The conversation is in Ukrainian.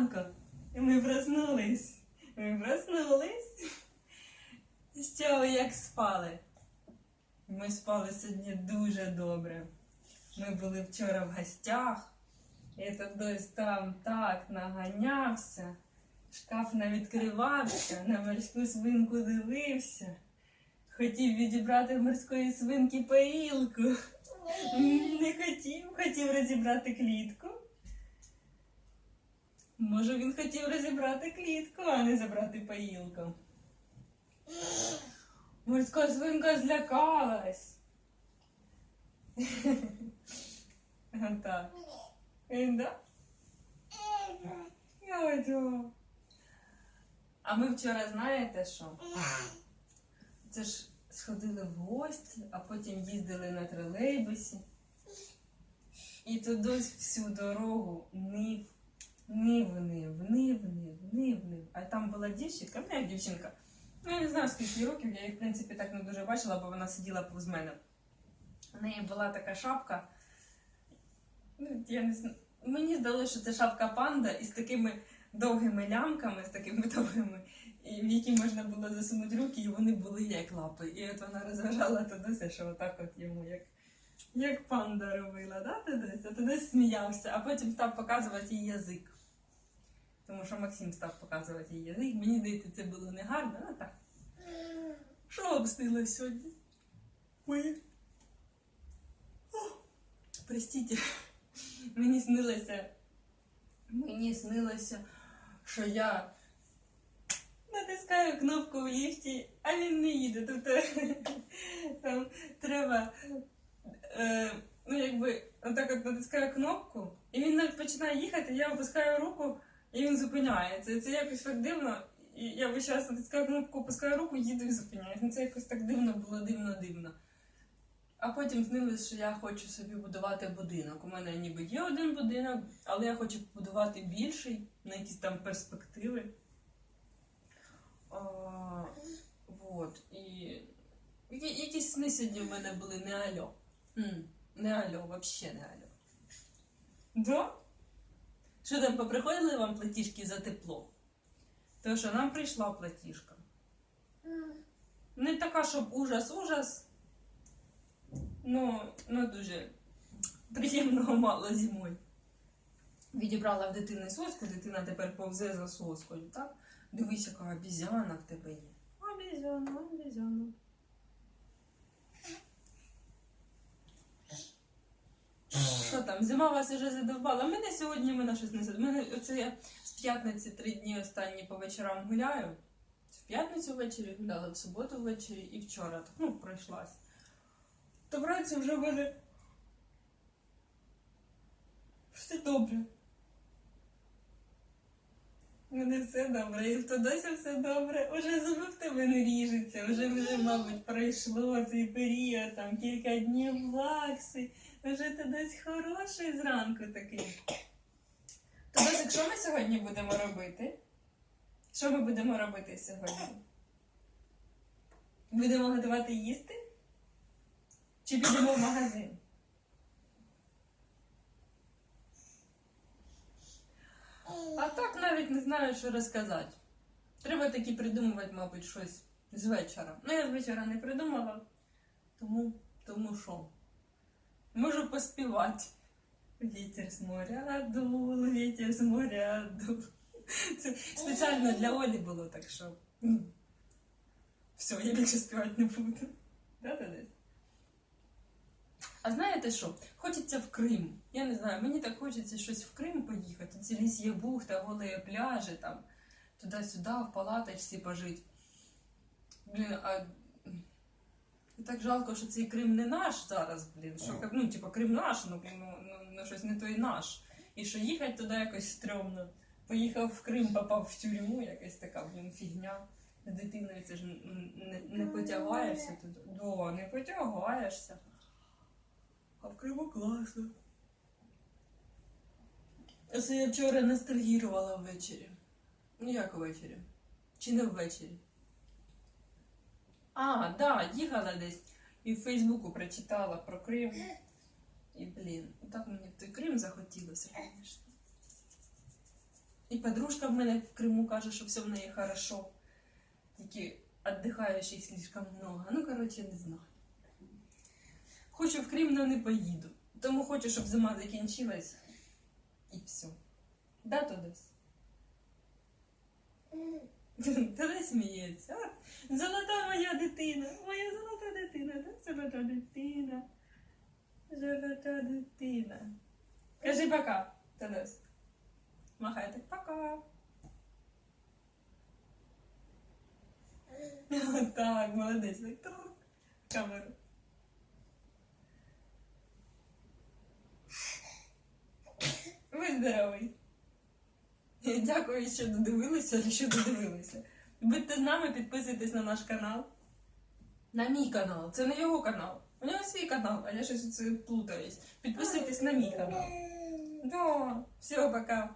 ранку. І ми проснулись. Ми проснулись. Що ви як спали? Ми спали сьогодні дуже добре. Ми були вчора в гостях. І то дось там так наганявся. Шкаф не відкривався, на морську свинку дивився. Хотів відібрати морської свинки поїлку. М, Не хотів, хотів розібрати клітку. Може, він хотів розібрати клітку, а не забрати поїлку. Морська свинка злякалась. Так. Е, Да? Ой, да. А ми вчора знаєте що? Це ж сходили в гості, а потім їздили на тролейбусі. І туди всю дорогу нив, нив, нив, нив, нив, нив, нив. А там була дівчинка, ну як дівчинка. Ну, я не знаю, скільки років, я її, в принципі, так не дуже бачила, бо вона сиділа повз мене. У неї була така шапка. Ну, я не знаю. Мені здалося, що це шапка панда із такими довгими лямками, з такими довгими, і в які можна було засунути руки, і вони були як лапи. І от вона розважала Тодося, що отак от йому як, як панда робила, да, Тодось? А Тодось сміявся, а потім став показувати їй язик. Тому що Максим став показувати їй язик. Мені здається, це було не гарно, ну так. Що вам снилось сьогодні? Ой. О, Простите. Мені снилося. Мені снилося, що я натискаю кнопку в ліфті, а він не їде. Тобто там треба. Е, ну, якби отак от натискаю кнопку, і він починає їхати, я опускаю руку, і він зупиняється. Це якось так дивно. І я весь час натискаю кнопку, опускаю руку, їду і зупиняюсь. Ну це якось так дивно було, дивно, дивно. А потім снилось, що я хочу собі будувати будинок. У мене ніби є один будинок, але я хочу побудувати більший на якісь там перспективи. А, вот. І якісь сни сьогодні в мене були не альо. Не альо, взагалі не альо. Да? Що там поприходили вам платіжки за тепло? То що нам прийшла платіжка. Не така, щоб ужас-ужас. Ну, ну дуже приємного мало зимою. Відібрала в дитини соску, дитина тепер повзе за соскою, так? Дивись, яка обізяна в тебе є. Обізяна, обізяна. Що там, зима вас вже задовбала? Мене сьогодні мене щось не задовбала. Мене оце я з п'ятниці три дні останні по вечорам гуляю. В п'ятницю ввечері гуляла, в суботу ввечері і вчора. Так, ну, пройшлась. То вранці вже мене все добре. Мене все добре, і в Тодося все добре. Уже зуби в тебе не ріжуться, вже, вже, мабуть, пройшло цей період, там кілька днів вакси. Вже Тодось хороший зранку такий. Тодосик, що ми сьогодні будемо робити? Що ми будемо робити сьогодні? Будемо готувати їсти? Чи підемо в магазин? А так навіть не знаю, що розказати. Треба таки придумувати, мабуть, щось з вечора. Ну, я з вечора не придумала, тому, тому що? Можу поспівати. Вітер з моря дул, вітер з моря дул. Це спеціально для Олі було, так що. Все, я більше співати не буду. Да-да-да. А знаєте що? Хочеться в Крим. Я не знаю, мені так хочеться щось в Крим поїхати. Ці ліс'є бухта, голі пляжі, там, туди-сюди, в палаточці пожити. Блін, а так жалко, що цей Крим не наш зараз, блін. Що, ну, типу, Крим наш, ну, ну, ну, ну щось не той наш. І що їхати туди якось стрьомно. Поїхав в Крим, попав в тюрму, якась така, блін, фігня. З дитиною це ж не, не потягаєшся туди. Да, не потягаєшся. В класно. Це я вчора ностальгірувала ввечері. Ну як ввечері? Чи не ввечері? А, да, їхала десь і в Фейсбуку прочитала про Крим. І, блін, так мені в той Крим захотілося, звісно. І подружка в мене в Криму каже, що все в неї хорошо. Тільки віддихаючих слишком много. Ну, коротше, не знаю. Хочу в Крим, але не поїду. Тому хочу, щоб зима закінчилась. І все. Да, Тодос? Тоді сміється. Золота моя дитина. Моя золота дитина, да? Золота дитина. Золота дитина. Кажи пока, Тодос. Махай так пока. Так, молодець. Так. Камеру. Ви здоровий. Дякую, що додивилися, що додивилися. Будьте з нами, підписуйтесь на наш канал. На мій канал. Це не його канал. У нього свій канал, а я щось плутаюсь. Підписуйтесь на мій канал. Да. Все, пока.